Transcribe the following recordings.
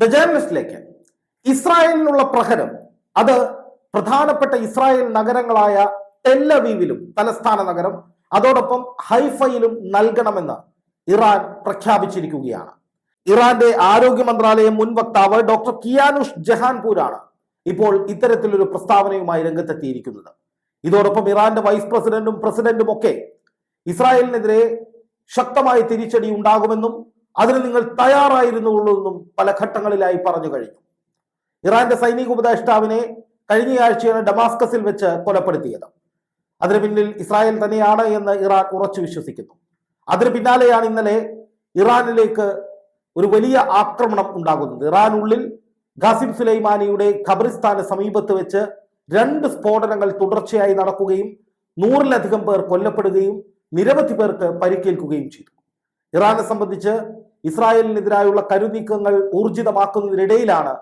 The ജേർണലിസ്റ്റിലേക്ക് ഇസ്രായേലിനുള്ള പ്രഹരം അത് പ്രധാനപ്പെട്ട Israel നഗരങ്ങളായ ടെല്ലവീവിലും തലസ്ഥാന നഗരം അതോടൊപ്പം ഹൈഫയിലും നൽകണമെന്ന് ഇറാൻ പ്രഖ്യാപിച്ചിരിക്കുകയാണ്. ഇറാന്റെ ആരോഗ്യ മന്ത്രാലയം മുൻ വക്താവ് ഡോക്ടർ കിയാനുഷ് ജഹാൻപൂരാണ് ഇപ്പോൾ ഇത്തരത്തിലൊരു പ്രസ്താവനയുമായി രംഗത്തെത്തിയിരിക്കുന്നത്. ഇതോടൊപ്പം ഇറാന്റെ വൈസ് പ്രസിഡന്റും പ്രസിഡന്റും ഒക്കെ ഇസ്രായേലിനെതിരെ ശക്തമായ തിരിച്ചടി ഉണ്ടാകുമെന്നും അതിന് നിങ്ങൾ തയ്യാറായിരുന്നുള്ളൂ പല ഘട്ടങ്ങളിലായി പറഞ്ഞു കഴിഞ്ഞു. ഇറാന്റെ സൈനിക ഉപദേഷ്ടാവിനെ കഴിഞ്ഞയാഴ്ചയാണ് ഡമാസ്കസിൽ വെച്ച് കൊലപ്പെടുത്തിയത്. അതിന് പിന്നിൽ ഇസ്രായേൽ തന്നെയാണ് എന്ന് ഇറാൻ ഉറച്ചു വിശ്വസിക്കുന്നു. അതിന് പിന്നാലെയാണ് ഇന്നലെ ഇറാനിലേക്ക് ഒരു വലിയ ആക്രമണം ഉണ്ടാകുന്നത്. ഇറാൻ ഉള്ളിൽ ഖാസിം സുലൈമാനിയുടെ ഖബറിസ്ഥാന് സമീപത്ത് വെച്ച് രണ്ട് സ്ഫോടനങ്ങൾ തുടർച്ചയായി നടക്കുകയും നൂറിലധികം പേർ കൊല്ലപ്പെടുകയും നിരവധി പേർക്ക് പരിക്കേൽക്കുകയും ചെയ്തു. ഇറാനെ സംബന്ധിച്ച് ഇസ്രായേലിനെതിരായുള്ള കരുനീക്കങ്ങൾ ഊർജിതമാക്കുന്നതിനിടയിലാണ്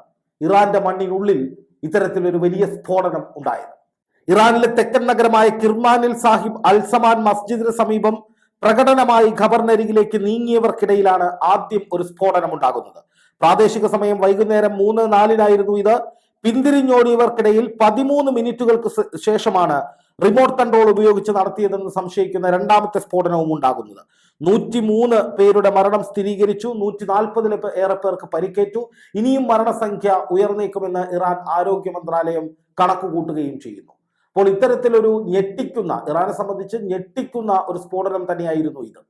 ഇറാന്റെ മണ്ണിനുള്ളിൽ ഇത്തരത്തിലൊരു വലിയ സ്ഫോടനം ഉണ്ടായത്. ഇറാനിലെ തെക്കൻ നഗരമായ കിർമാനിൽ സാഹിബ് അൽസമാൻ മസ്ജിദിന് സമീപം പ്രകടനമായി ഖബറിനരികിലേക്ക് നീങ്ങിയവർക്കിടയിലാണ് ആദ്യം ഒരു സ്ഫോടനം ഉണ്ടാകുന്നത്. പ്രാദേശിക സമയം വൈകുന്നേരം മൂന്ന് നാലിനായിരുന്നു ഇത്. പിന്തിരിഞ്ഞോടിയവർക്കിടയിൽ പതിമൂന്ന് മിനിറ്റുകൾക്ക് ശേഷമാണ് റിമോട്ട് കൺട്രോൾ ഉപയോഗിച്ച് നടത്തിയതെന്ന് സംശയിക്കുന്ന രണ്ടാമത്തെ സ്ഫോടനവും ഉണ്ടാകുന്നത്. നൂറ്റിമൂന്ന് പേരുടെ മരണം സ്ഥിരീകരിച്ചു നൂറ്റി നാൽപ്പതിൽ ഏറെ പേർക്ക് പരിക്കേറ്റു. ഇനിയും മരണസംഖ്യ ഉയർന്നേക്കുമെന്ന് ഇറാൻ ആരോഗ്യ മന്ത്രാലയം കണക്കുകൂട്ടുകയും ചെയ്യുന്നു. അപ്പോൾ ഇത്തരത്തിലൊരു ഞെട്ടിക്കുന്ന ഇറാനെ സംബന്ധിച്ച് ഞെട്ടിക്കുന്ന ഒരു സ്ഫോടനം തന്നെയായിരുന്നു ഇത്.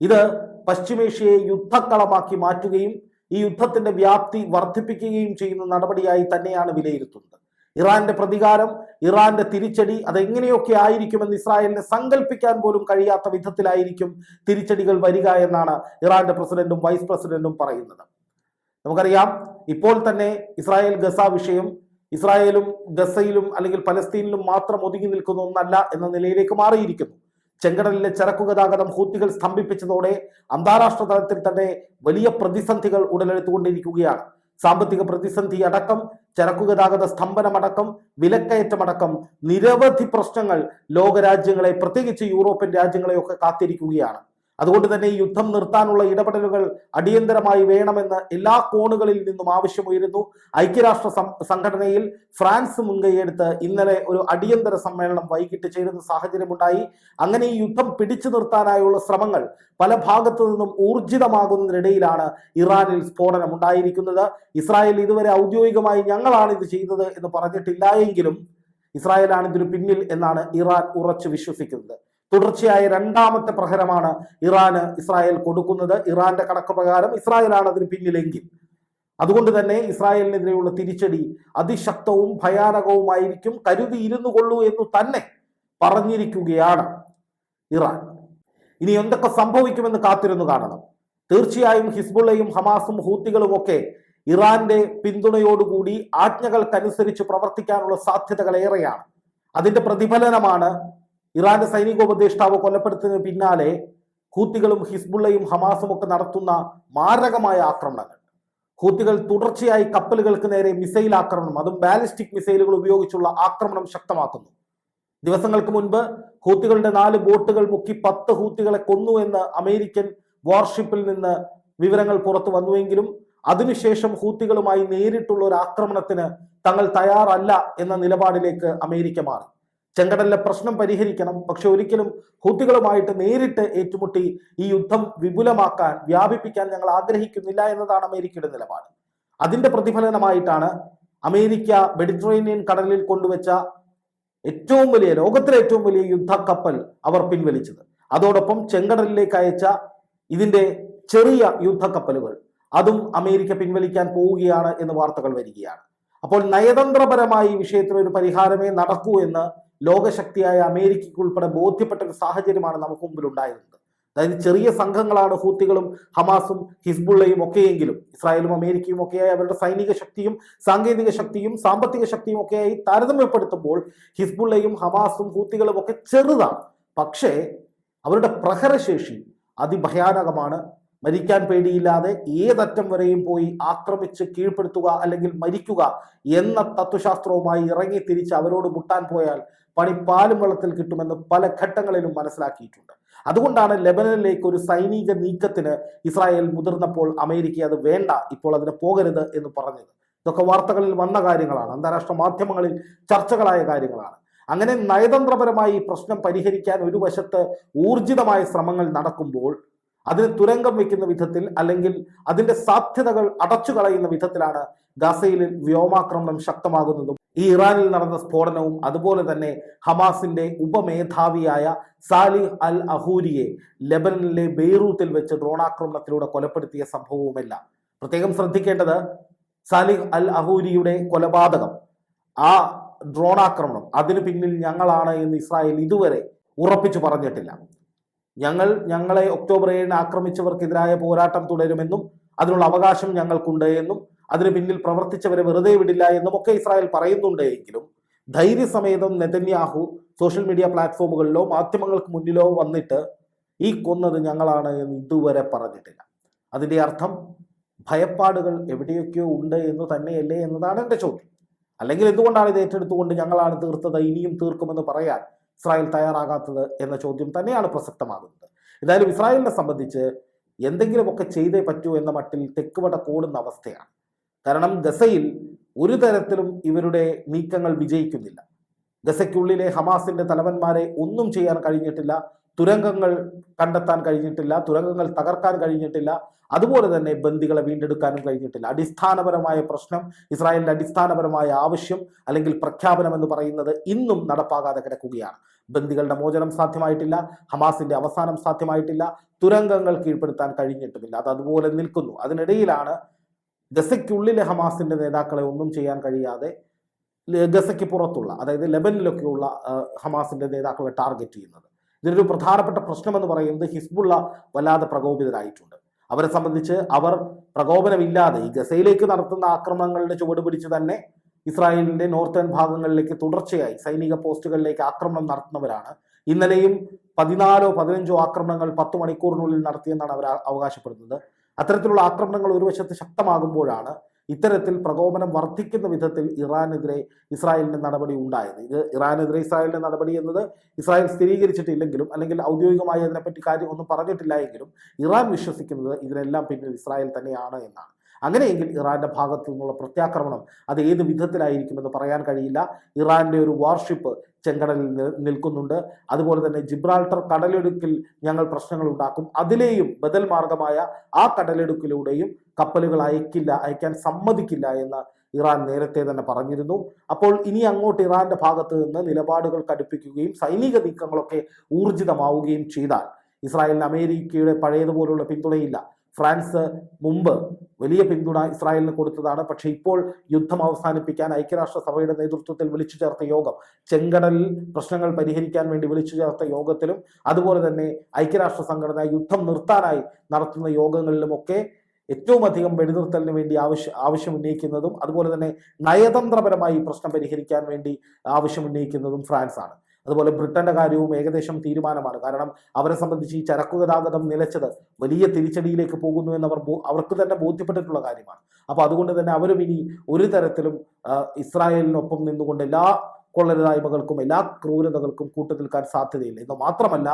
ഇത് പശ്ചിമേഷ്യയെ യുദ്ധക്കളമാക്കി മാറ്റുകയും ഈ യുദ്ധത്തിന്റെ വ്യാപ്തി വർദ്ധിപ്പിക്കുകയും ചെയ്യുന്ന നടപടിയായി തന്നെയാണ് വിലയിരുത്തുന്നത്. ഇറാന്റെ പ്രതികാരം ഇറാന്റെ തിരിച്ചടി അതെങ്ങനെയൊക്കെ ആയിരിക്കുമെന്ന് ഇസ്രായേലിനെ സങ്കല്പിക്കാൻ പോലും കഴിയാത്ത വിധത്തിലായിരിക്കും തിരിച്ചടികൾ വരിക എന്നാണ് ഇറാന്റെ പ്രസിഡന്റും വൈസ് പ്രസിഡന്റും പറയുന്നത്. നമുക്കറിയാം ഇപ്പോൾ തന്നെ ഇസ്രായേൽ ഗസ വിഷയം ഇസ്രായേലും ഗസയിലും അല്ലെങ്കിൽ പലസ്തീനിലും മാത്രം ഒതുങ്ങി നിൽക്കുന്ന ഒന്നല്ല എന്ന നിലയിലേക്ക് മാറിയിരിക്കുന്നു. ചെങ്കടലിലെ ചരക്കു ഗതാഗതം ഹൂത്തികൾ സ്തംഭിപ്പിച്ചതോടെ അന്താരാഷ്ട്ര തലത്തിൽ തന്നെ വലിയ പ്രതിസന്ധികൾ ഉടലെടുത്തുകൊണ്ടിരിക്കുകയാണ്. സാമ്പത്തിക പ്രതിസന്ധി അടക്കം ചരക്കു ഗതാഗത സ്തംഭനമടക്കം വിലക്കയറ്റമടക്കം നിരവധി പ്രശ്നങ്ങൾ ലോകരാജ്യങ്ങളെ പ്രത്യേകിച്ച് യൂറോപ്യൻ രാജ്യങ്ങളെയൊക്കെ കാത്തിരിക്കുകയാണ്. അതുകൊണ്ട് തന്നെ യുദ്ധം നിർത്താനുള്ള ഇടപെടലുകൾ അടിയന്തരമായി വേണമെന്ന് എല്ലാ കോണുകളിൽ നിന്നും ആവശ്യമുയരുന്നു. ഐക്യരാഷ്ട്ര സംഘടനയിൽ ഫ്രാൻസ് മുൻകൈയെടുത്ത് ഇന്നലെ ഒരു അടിയന്തര സമ്മേളനം വൈകിട്ട് ചേരുന്ന സാഹചര്യമുണ്ടായി. അങ്ങനെ ഈ യുദ്ധം പിടിച്ചു നിർത്താനായുള്ള ശ്രമങ്ങൾ പല ഭാഗത്തു നിന്നും ഊർജിതമാകുന്നതിനിടയിലാണ് ഇറാനിൽ സ്ഫോടനം ഉണ്ടായിരിക്കുന്നത് ഇസ്രായേൽ ഇതുവരെ ഔദ്യോഗികമായി ഞങ്ങളാണ് ഇത് ചെയ്തത് എന്ന് പറഞ്ഞിട്ടില്ല എങ്കിലും ഇസ്രായേലാണ് ഇതിന് പിന്നിൽ എന്നാണ് ഇറാൻ ഉറച്ചു വിശ്വസിക്കുന്നത്. തുടർച്ചയായ രണ്ടാമത്തെ പ്രഹരമാണ് ഇറാന് ഇസ്രായേൽ കൊടുക്കുന്നത്. ഇറാന്റെ കണക്ക് പ്രകാരം ഇസ്രായേലാണ് അതിന് പിന്നിലെങ്കിൽ. അതുകൊണ്ട് തന്നെ ഇസ്രായേലിനെതിരെയുള്ള തിരിച്ചടി അതിശക്തവും ഭയാനകവുമായിരിക്കും. കരുതി ഇരുന്നു കൊള്ളൂ എന്ന് തന്നെ പറഞ്ഞിരിക്കുകയാണ് ഇറാൻ. ഇനി എന്തൊക്കെ സംഭവിക്കുമെന്ന് കാത്തിരുന്നു കാണണം. തീർച്ചയായും ഹിസ്ബുള്ളയും ഹമാസും ഹൂത്തികളും ഒക്കെ ഇറാന്റെ പിന്തുണയോടുകൂടി ആജ്ഞകൾക്കനുസരിച്ച് പ്രവർത്തിക്കാനുള്ള സാധ്യതകൾ ഏറെയാണ് അതിന്റെ പ്രതിഫലനമാണ് ഇറാന്റെ സൈനിക ഉപദേഷ്ടാവ് കൊലപ്പെടുത്തുന്നതിന് പിന്നാലെ ഹൂത്തികളും ഹിസ്ബുള്ളയും ഹമാസും ഒക്കെ നടത്തുന്ന മാരകമായ ആക്രമണങ്ങൾ. ഹൂത്തികൾ തുടർച്ചയായി കപ്പലുകൾക്ക് നേരെ മിസൈൽ ആക്രമണം അതും ബാലിസ്റ്റിക് മിസൈലുകൾ ഉപയോഗിച്ചുള്ള ആക്രമണം ശക്തമാക്കുന്നു. ദിവസങ്ങൾക്ക് മുൻപ് ഹൂത്തികളുടെ നാല് ബോട്ടുകൾ മുക്കി പത്ത് ഹൂത്തികളെ കൊന്നു എന്ന് അമേരിക്കൻ വാർഷിപ്പിൽ നിന്ന് വിവരങ്ങൾ പുറത്തു വന്നുവെങ്കിലും അതിനുശേഷം ഹൂത്തികളുമായി നേരിട്ടുള്ള ഒരു ആക്രമണത്തിന് തങ്ങൾ തയ്യാറല്ല എന്ന നിലപാടിലേക്ക് അമേരിക്ക മാറി. ചെങ്കടലിലെ പ്രശ്നം പരിഹരിക്കണം. പക്ഷെ ഒരിക്കലും ഹൂത്തികളുമായിട്ട് നേരിട്ട് ഏറ്റുമുട്ടി ഈ യുദ്ധം വിപുലമാക്കാൻ വ്യാപിപ്പിക്കാൻ ഞങ്ങൾ ആഗ്രഹിക്കുന്നില്ല എന്നതാണ് അമേരിക്കയുടെ നിലപാട്. അതിന്റെ പ്രതിഫലനമായിട്ടാണ് അമേരിക്ക മെഡിറ്ററേനിയൻ കടലിൽ കൊണ്ടുവച്ച ഏറ്റവും വലിയ ലോകത്തിലെ ഏറ്റവും വലിയ യുദ്ധ കപ്പൽ അവർ പിൻവലിച്ചത്. അതോടൊപ്പം ചെങ്കടലിലേക്ക് അയച്ച ഇതിന്റെ ചെറിയ യുദ്ധ കപ്പലുകൾ അതും അമേരിക്ക പിൻവലിക്കാൻ പോവുകയാണ് എന്ന് വാർത്തകൾ വരികയാണ്. അപ്പോൾ നയതന്ത്രപരമായി ഈ വിഷയത്തിൽ ഒരു പരിഹാരമേ നടക്കൂ എന്ന് ലോകശക്തിയായ അമേരിക്കയ്ക്ക് ഉൾപ്പെടെ ബോധ്യപ്പെട്ട ഒരു സാഹചര്യമാണ് നമുക്ക് മുമ്പിൽ ഉണ്ടായിരുന്നത് അതായത് ചെറിയ സംഘങ്ങളാണ് ഹൂത്തികളും ഹമാസും ഹിസ്ബുള്ളയും ഒക്കെയെങ്കിലും ഇസ്രായേലും അമേരിക്കയും ഒക്കെയായി അവരുടെ സൈനിക ശക്തിയും സാങ്കേതിക ശക്തിയും സാമ്പത്തിക ശക്തിയും ഒക്കെയായി താരതമ്യപ്പെടുത്തുമ്പോൾ ഹിസ്ബുള്ളയും ഹമാസും ഹൂത്തികളും ഒക്കെ ചെറുതാണ്. പക്ഷേ അവരുടെ പ്രഹരശേഷി അതിഭയാനകമാണ്. മരിക്കാൻ പേടിയില്ലാതെ ഏതറ്റം വരെയും പോയി ആക്രമിച്ച് കീഴ്പ്പെടുത്തുക അല്ലെങ്കിൽ മരിക്കുക എന്ന തത്വശാസ്ത്രവുമായി ഇറങ്ങി തിരിച്ച് അവരോട് മുട്ടാൻ പോയാൽ പണി പാലും വെള്ളത്തിൽ കിട്ടുമെന്ന് പല ഘട്ടങ്ങളിലും മനസ്സിലാക്കിയിട്ടുണ്ട്. അതുകൊണ്ടാണ് ലെബനനിലേക്ക് ഒരു സൈനിക നീക്കത്തിന് ഇസ്രായേൽ മുതിർന്നപ്പോൾ അമേരിക്ക അത് വേണ്ട ഇപ്പോൾ അതിന് പോകരുത് എന്ന് പറഞ്ഞത്. ഇതൊക്കെ വാർത്തകളിൽ വന്ന കാര്യങ്ങളാണ്. അന്താരാഷ്ട്ര മാധ്യമങ്ങളിൽ ചർച്ചകളായ കാര്യങ്ങളാണ്. അങ്ങനെ നയതന്ത്രപരമായി ഈ പ്രശ്നം പരിഹരിക്കാൻ ഒരു വശത്ത് ഊർജിതമായ ശ്രമങ്ങൾ നടക്കുമ്പോൾ അതിന് തുരങ്കം വെക്കുന്ന വിധത്തിൽ അല്ലെങ്കിൽ അതിന്റെ സാധ്യതകൾ അടച്ചു കളയുന്ന വിധത്തിലാണ് ഗസയിൽ വ്യോമാക്രമണം ശക്തമാകുന്നതും. ഈ ഇറാനിൽ നടന്ന സ്ഫോടനവും അതുപോലെ തന്നെ ഹമാസിന്റെ ഉപമേധാവിയായ സാലിഹ് അൽ അഹൂരിയെ ലെബനനിലെ ബെയ്റൂത്തിൽ വെച്ച് ഡ്രോണാക്രമണത്തിലൂടെ കൊലപ്പെടുത്തിയ സംഭവവുമെല്ലാം. പ്രത്യേകം ശ്രദ്ധിക്കേണ്ടത് സാലിഹ് അൽ അഹൂരിയുടെ കൊലപാതകം. ആ ഡ്രോണാക്രമണം അതിനു പിന്നിൽ ഞങ്ങളാണ് എന്ന് ഇസ്രായേൽ ഇതുവരെ ഉറപ്പിച്ചു പറഞ്ഞിട്ടില്ല. ഞങ്ങൾ ഞങ്ങളെ ഒക്ടോബർ ഏഴിന് ആക്രമിച്ചവർക്കെതിരായ പോരാട്ടം തുടരുമെന്നും അതിനുള്ള അവകാശം ഞങ്ങൾക്കുണ്ട് എന്നും അതിന് പിന്നിൽ പ്രവർത്തിച്ചവരെ വെറുതെ വിടില്ല എന്നും ഒക്കെ ഇസ്രായേൽ പറയുന്നുണ്ട് എങ്കിലും ധൈര്യസമേതം നെതന്യാഹു സോഷ്യൽ മീഡിയ പ്ലാറ്റ്ഫോമുകളിലോ മാധ്യമങ്ങൾക്ക് മുന്നിലോ വന്നിട്ട് ഈ കൊന്നത് ഞങ്ങളാണ് എന്ന് ഇതുവരെ പറഞ്ഞിട്ടില്ല. അതിന്റെ അർത്ഥം ഭയപ്പാടുകൾ എവിടെയൊക്കെയോ ഉണ്ട് എന്ന് തന്നെയല്ലേ എന്നതാണ് എന്റെ ചോദ്യം. അല്ലെങ്കിൽ എന്തുകൊണ്ടാണ് ഇത് ഏറ്റെടുത്തുകൊണ്ട് ഞങ്ങളാണ് തീർത്തത്? ഇനിയും തീർക്കുമെന്ന് പറയാൻ ഇസ്രായേൽ തയ്യാറാകാത്തത് എന്ന ചോദ്യം തന്നെയാണ് പ്രസക്തമാകുന്നത്. എന്തായാലും ഇസ്രായേലിനെ സംബന്ധിച്ച് എന്തെങ്കിലുമൊക്കെ ചെയ്തേ പറ്റൂ എന്ന മട്ടിൽ തെക്കുവട കൂടുന്ന അവസ്ഥയാണ്. കാരണം ഗസയിൽ ഒരു തരത്തിലും ഇവരുടെ നീക്കങ്ങൾ വിജയിക്കുന്നില്ല. ഗസയ്ക്കുള്ളിലെ ഹമാസിന്റെ തലവന്മാരെ ഒന്നും ചെയ്യാൻ കഴിഞ്ഞിട്ടില്ല. തുരങ്കങ്ങൾ കണ്ടെത്താൻ കഴിഞ്ഞിട്ടില്ല തുരങ്കങ്ങൾ തകർക്കാൻ കഴിഞ്ഞിട്ടില്ല. അതുപോലെ തന്നെ ബന്ദികളെ വീണ്ടെടുക്കാനും കഴിഞ്ഞിട്ടില്ല. അടിസ്ഥാനപരമായ പ്രശ്നം ഇസ്രായേലിന്റെ അടിസ്ഥാനപരമായ ആവശ്യം അല്ലെങ്കിൽ പ്രഖ്യാപനം എന്ന് പറയുന്നത് ഇന്നും നടപ്പാകാതെ കിടക്കുകയാണ്. ബന്ദികളുടെ മോചനം സാധ്യമായിട്ടില്ല ഹമാസിന്റെ അവസാനം സാധ്യമായിട്ടില്ല തുരങ്കങ്ങൾ കീഴ്പ്പെടുത്താൻ കഴിഞ്ഞിട്ടുമില്ല. അത് അതുപോലെ നിൽക്കുന്നു. അതിനിടയിലാണ് ഗസയ്ക്കുള്ളിലെ ഹമാസിന്റെ നേതാക്കളെ ഒന്നും ചെയ്യാൻ കഴിയാതെ ഗസയ്ക്ക് പുറത്തുള്ള അതായത് ലെബനിലൊക്കെയുള്ള ഹമാസിന്റെ നേതാക്കളെ ടാർഗറ്റ് ചെയ്യുന്നത്. ഇതിനൊരു പ്രധാനപ്പെട്ട പ്രശ്നമെന്ന് പറയുന്നത് ഹിസ്ബുള്ള വല്ലാതെ പ്രകോപിതരായിട്ടുണ്ട്. അവരെ സംബന്ധിച്ച് അവർ പ്രകോപനമില്ലാതെ ഈ ഗസയിലേക്ക് നടത്തുന്ന ആക്രമണങ്ങളുടെ ചുവട് പിടിച്ച് തന്നെ ഇസ്രായേലിന്റെ നോർത്തേൺ ഭാഗങ്ങളിലേക്ക് തുടർച്ചയായി സൈനിക പോസ്റ്റുകളിലേക്ക് ആക്രമണം നടത്തുന്നവരാണ്. ഇന്നലെയും പതിനാലോ പതിനഞ്ചോ ആക്രമണങ്ങൾ പത്ത് മണിക്കൂറിനുള്ളിൽ നടത്തിയെന്നാണ് അവർ അവകാശപ്പെടുന്നത്. അത്തരത്തിലുള്ള ആക്രമണങ്ങൾ ഒരു വശത്ത് ശക്തമാകുമ്പോഴാണ് ഇത്തരത്തിൽ പ്രകോപനം വർദ്ധിക്കുന്ന വിധത്തിൽ ഇറാനെതിരെ ഇസ്രായേലിന്റെ നടപടി ഉണ്ടായത്. ഇത് ഇറാനെതിരെ ഇസ്രായേലിന്റെ നടപടി എന്നത് ഇസ്രായേൽ സ്ഥിരീകരിച്ചിട്ടില്ലെങ്കിലും അല്ലെങ്കിൽ ഔദ്യോഗികമായി അതിനെപ്പറ്റി കാര്യം ഒന്നും പറഞ്ഞിട്ടില്ല എങ്കിലും ഇറാൻ വിശ്വസിക്കുന്നത് ഇതിനെല്ലാം പിന്നിൽ ഇസ്രായേൽ തന്നെയാണ് എന്നാണ്. അങ്ങനെയെങ്കിൽ ഇറാന്റെ ഭാഗത്തു നിന്നുള്ള പ്രത്യാക്രമണം അത് ഏത് വിധത്തിലായിരിക്കുമെന്ന് പറയാൻ കഴിയില്ല. ഇറാന്റെ ഒരു വാർഷിപ്പ് ചെങ്കടലിൽ നിൽക്കുന്നുണ്ട്. അതുപോലെ തന്നെ ജിബ്രാൾട്ടർ കടലിടുക്കിൽ ഞങ്ങൾ പ്രശ്നങ്ങൾ ഉണ്ടാക്കും. അതിലെയും ബദൽ മാർഗമായ ആ കടലിടുക്കിലൂടെയും കപ്പലുകൾ അയക്കില്ല അയക്കാൻ സമ്മതിക്കില്ല എന്ന് ഇറാൻ നേരത്തെ തന്നെ പറഞ്ഞിരുന്നു. അപ്പോൾ ഇനി അങ്ങോട്ട് ഇറാന്റെ ഭാഗത്ത് നിന്ന് നിലപാടുകൾ കടുപ്പിക്കുകയും സൈനിക നീക്കങ്ങളൊക്കെ ഊർജിതമാവുകയും ചെയ്താൽ ഇസ്രായേലിന് അമേരിക്കയുടെ പഴയതുപോലുള്ള പിന്തുണയില്ല. ഫ്രാൻസ് മുമ്പ് വലിയ പിന്തുണ ഇസ്രായേലിന് കൊടുത്തതാണ്. പക്ഷേ ഇപ്പോൾ യുദ്ധം അവസാനിപ്പിക്കാൻ ഐക്യരാഷ്ട്രസഭയുടെ നേതൃത്വത്തിൽ വിളിച്ചു ചേർത്ത യോഗം ചെങ്കടലിൽ പ്രശ്നങ്ങൾ പരിഹരിക്കാൻ വേണ്ടി വിളിച്ചു ചേർത്ത യോഗത്തിലും അതുപോലെ തന്നെ ഐക്യരാഷ്ട്ര സംഘടന യുദ്ധം നിർത്താനായി നടത്തുന്ന യോഗങ്ങളിലുമൊക്കെ ഏറ്റവും അധികം വെടിനിർത്തലിന് വേണ്ടി ആവശ്യം ആവശ്യം ഉന്നയിക്കുന്നതും അതുപോലെ തന്നെ നയതന്ത്രപരമായി പ്രശ്നം പരിഹരിക്കാൻ വേണ്ടി ആവശ്യം ഉന്നയിക്കുന്നതും ഫ്രാൻസ് ആണ് അതുപോലെ ബ്രിട്ടന്റെ കാര്യവും ഏകദേശം തീരുമാനമാണ്. കാരണം അവരെ സംബന്ധിച്ച് ഈ ചരക്കു ഗതാഗതം നിലച്ചത് വലിയ തിരിച്ചടിയിലേക്ക് പോകുന്നു എന്നവർ അവർക്ക് തന്നെ ബോധ്യപ്പെട്ടിട്ടുള്ള കാര്യമാണ്. അപ്പോൾ അതുകൊണ്ട് തന്നെ അവരും ഇനി ഒരു തരത്തിലും ഇസ്രായേലിനൊപ്പം നിന്നുകൊണ്ട് എല്ലാ കൊള്ളരുതായ്മകൾക്കും എല്ലാ ക്രൂരതകൾക്കും കൂട്ടുനിൽക്കാൻ സാധ്യതയില്ല. എന്ന് മാത്രമല്ല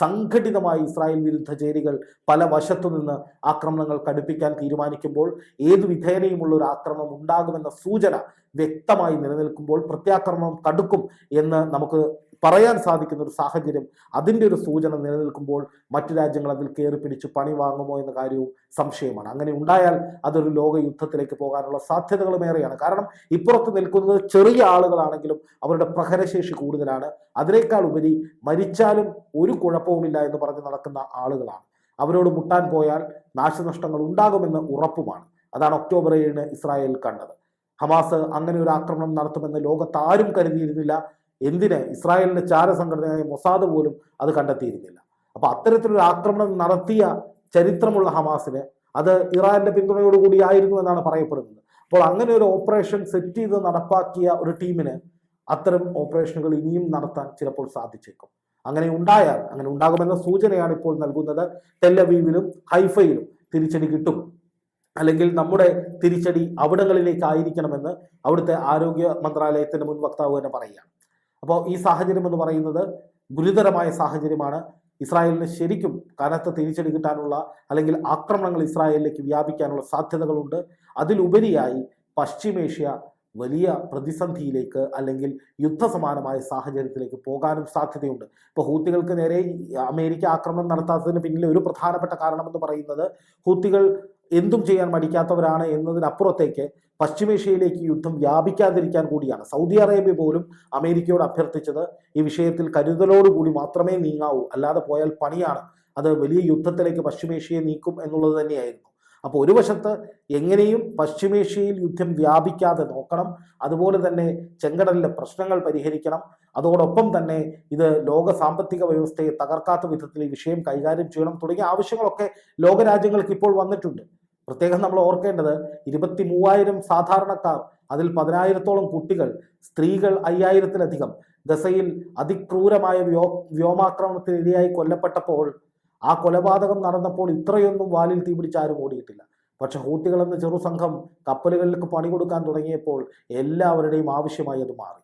സംഘടിതമായി ഇസ്രായേൽ വിരുദ്ധ ചേരികൾ പല വശത്തു നിന്ന് ആക്രമണങ്ങൾ കടുപ്പിക്കാൻ തീരുമാനിക്കുമ്പോൾ ഏതു വിധേനയുമുള്ള ഒരു ആക്രമണം ഉണ്ടാകുമെന്ന സൂചന വ്യക്തമായി നിലനിൽക്കുമ്പോൾ പ്രത്യാക്രമണം കടുക്കും എന്ന് നമുക്ക് പറയാൻ സാധിക്കുന്ന ഒരു സാഹചര്യം അതിന്റെ ഒരു സൂചന നിലനിൽക്കുമ്പോൾ മറ്റു രാജ്യങ്ങൾ അതിൽ കയറി പിടിച്ച് പണി വാങ്ങുമോ എന്ന കാര്യവും സംശയമാണ്. അങ്ങനെ ഉണ്ടായാൽ അതൊരു ലോക യുദ്ധത്തിലേക്ക് പോകാനുള്ള സാധ്യതകളും ഏറെയാണ്. കാരണം ഇപ്പുറത്ത് നിൽക്കുന്നത് ചെറിയ ആളുകളാണെങ്കിലും അവരുടെ പ്രഹരശേഷി കൂടുതലാണ്. അതിനേക്കാൾ ഉപരി മരിച്ചാലും ഒരു കുഴപ്പവുമില്ല എന്ന് പറഞ്ഞ് നടക്കുന്ന ആളുകളാണ്. അവരോട് മുട്ടാൻ പോയാൽ നാശനഷ്ടങ്ങൾ ഉണ്ടാകുമെന്ന് ഉറപ്പുമാണ്. അതാണ് ഒക്ടോബർ ഏഴിന് ഇസ്രായേൽ കണ്ടത്. ഹമാസ് അങ്ങനെ ഒരു ആക്രമണം നടത്തുമെന്ന് ലോകത്ത് ആരും കരുതിയിരുന്നില്ല. എന്തിന്? ഇസ്രായേലിന്റെ ചാര സംഘടനയായ മൊസാദ് പോലും അത് കണ്ടെത്തിയിരുന്നില്ല. അപ്പൊ അത്തരത്തിലൊരു ആക്രമണം നടത്തിയ ചരിത്രമുള്ള ഹമാസിന് അത് ഇറാന്റെ പിന്തുണയോടുകൂടി ആയിരുന്നു എന്നാണ് പറയപ്പെടുന്നത്. അപ്പോൾ അങ്ങനെ ഒരു ഓപ്പറേഷൻ സെറ്റ് ചെയ്ത് നടപ്പാക്കിയ ഒരു ടീമിന് അത്തരം ഓപ്പറേഷനുകൾ ഇനിയും നടത്താൻ ചിലപ്പോൾ സാധിച്ചേക്കും. അങ്ങനെ ഉണ്ടായാൽ അങ്ങനെ ഉണ്ടാകുമെന്ന സൂചനയാണ് ഇപ്പോൾ നൽകുന്നത്. ടെല്ലവീവിലും ഹൈഫയിലും തിരിച്ചടി കിട്ടും. അല്ലെങ്കിൽ നമ്മുടെ തിരിച്ചടി അവിടങ്ങളിലേക്കായിരിക്കണമെന്ന് അവിടുത്തെ ആരോഗ്യ മന്ത്രാലയത്തിന്റെ മുൻ വക്താവ് തന്നെ പറയുകയാണ്. അപ്പോൾ ഈ സാഹചര്യം എന്ന് പറയുന്നത് ഗുരുതരമായ സാഹചര്യമാണ്. ഇസ്രായേലിന് ശരിക്കും കനത്ത തിരിച്ചടി കിട്ടാനുള്ള അല്ലെങ്കിൽ ആക്രമണങ്ങൾ ഇസ്രായേലിലേക്ക് വ്യാപിക്കാനുള്ള സാധ്യതകളുണ്ട്. അതിലുപരിയായി പശ്ചിമേഷ്യ വലിയ പ്രതിസന്ധിയിലേക്ക് അല്ലെങ്കിൽ യുദ്ധസമാനമായ സാഹചര്യത്തിലേക്ക് പോകാനും സാധ്യതയുണ്ട്. ഇപ്പോൾ ഹൂത്തികൾക്ക് നേരെ അമേരിക്ക ആക്രമണം നടത്താത്തതിന് പിന്നിലെ ഒരു പ്രധാനപ്പെട്ട കാരണമെന്ന് പറയുന്നത് ഹൂത്തികൾ എന്തും ചെയ്യാൻ മടിക്കാത്തവരാണ് എന്നതിനപ്പുറത്തേക്ക് പശ്ചിമേഷ്യയിലേക്ക് യുദ്ധം വ്യാപിക്കാതിരിക്കാൻ കൂടിയാണ്. സൗദി അറേബ്യ പോലും അമേരിക്കയോട് അഭ്യർത്ഥിച്ചത് ഈ വിഷയത്തിൽ കരുതലോടുകൂടി മാത്രമേ നീങ്ങാവൂ. അല്ലാതെ പോയാൽ പണിയാണ്. അത് വലിയ യുദ്ധത്തിലേക്ക് പശ്ചിമേഷ്യയെ നീക്കും എന്നുള്ളത് തന്നെയായിരുന്നു. അപ്പോൾ ഒരു വശത്ത് എങ്ങനെയും പശ്ചിമേഷ്യയിൽ യുദ്ധം വ്യാപിക്കാതെ നോക്കണം അതുപോലെ തന്നെ ചെങ്കടലിലെ പ്രശ്നങ്ങൾ പരിഹരിക്കണം അതോടൊപ്പം തന്നെ ഇത് ലോക സാമ്പത്തിക വ്യവസ്ഥയെ തകർക്കാത്ത വിധത്തിൽ ഈ വിഷയം കൈകാര്യം ചെയ്യണം തുടങ്ങിയ ആവശ്യങ്ങളൊക്കെ ലോകരാജ്യങ്ങൾക്ക് ഇപ്പോൾ വന്നിട്ടുണ്ട്. പ്രത്യേകം നമ്മൾ ഓർക്കേണ്ടത് ഇരുപത്തി മൂവായിരം സാധാരണക്കാർ അതിൽ പതിനായിരത്തോളം കുട്ടികൾ സ്ത്രീകൾ അയ്യായിരത്തിലധികം ഗസയിൽ അതിക്രൂരമായ വ്യോ വ്യോമാക്രമണത്തിനിരയായി കൊല്ലപ്പെട്ടപ്പോൾ ആ കൊലപാതകം നടന്നപ്പോൾ ഇത്രയൊന്നും വാലിൽ തീപിടിച്ച് ആരും ഓടിയിട്ടില്ല. പക്ഷെ ഹൂത്തികൾ എന്ന ചെറു സംഘം കപ്പലുകളിലേക്ക് പണി കൊടുക്കാൻ തുടങ്ങിയപ്പോൾ എല്ലാവരുടെയും ആവശ്യമായി അത് മാറി.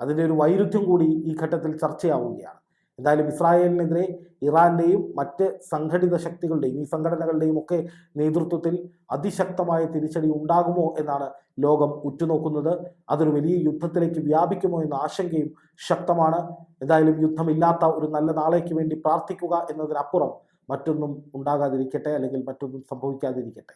അതിന്റെ ഒരു വൈരുദ്ധ്യം കൂടി ഈ ഘട്ടത്തിൽ ചർച്ചയാവുകയാണ്. എന്തായാലും ഇസ്രായേലിനെതിരെ ഇറാന്റെയും മറ്റ് സംഘടിത ശക്തികളുടെയും ഈ സംഘടനകളുടെയും ഒക്കെ നേതൃത്വത്തിൽ അതിശക്തമായ തിരിച്ചടി ഉണ്ടാകുമോ എന്നാണ് ലോകം ഉറ്റുനോക്കുന്നത്. അതൊരു വലിയ യുദ്ധത്തിലേക്ക് വ്യാപിക്കുമോ എന്ന ആശങ്കയും ശക്തമാണ്. എന്തായാലും യുദ്ധമില്ലാത്ത ഒരു നല്ല നാളേക്ക് വേണ്ടി പ്രാർത്ഥിക്കുക എന്നതിനപ്പുറം മറ്റൊന്നും ഉണ്ടാകാതിരിക്കട്ടെ അല്ലെങ്കിൽ മറ്റൊന്നും സംഭവിക്കാതിരിക്കട്ടെ.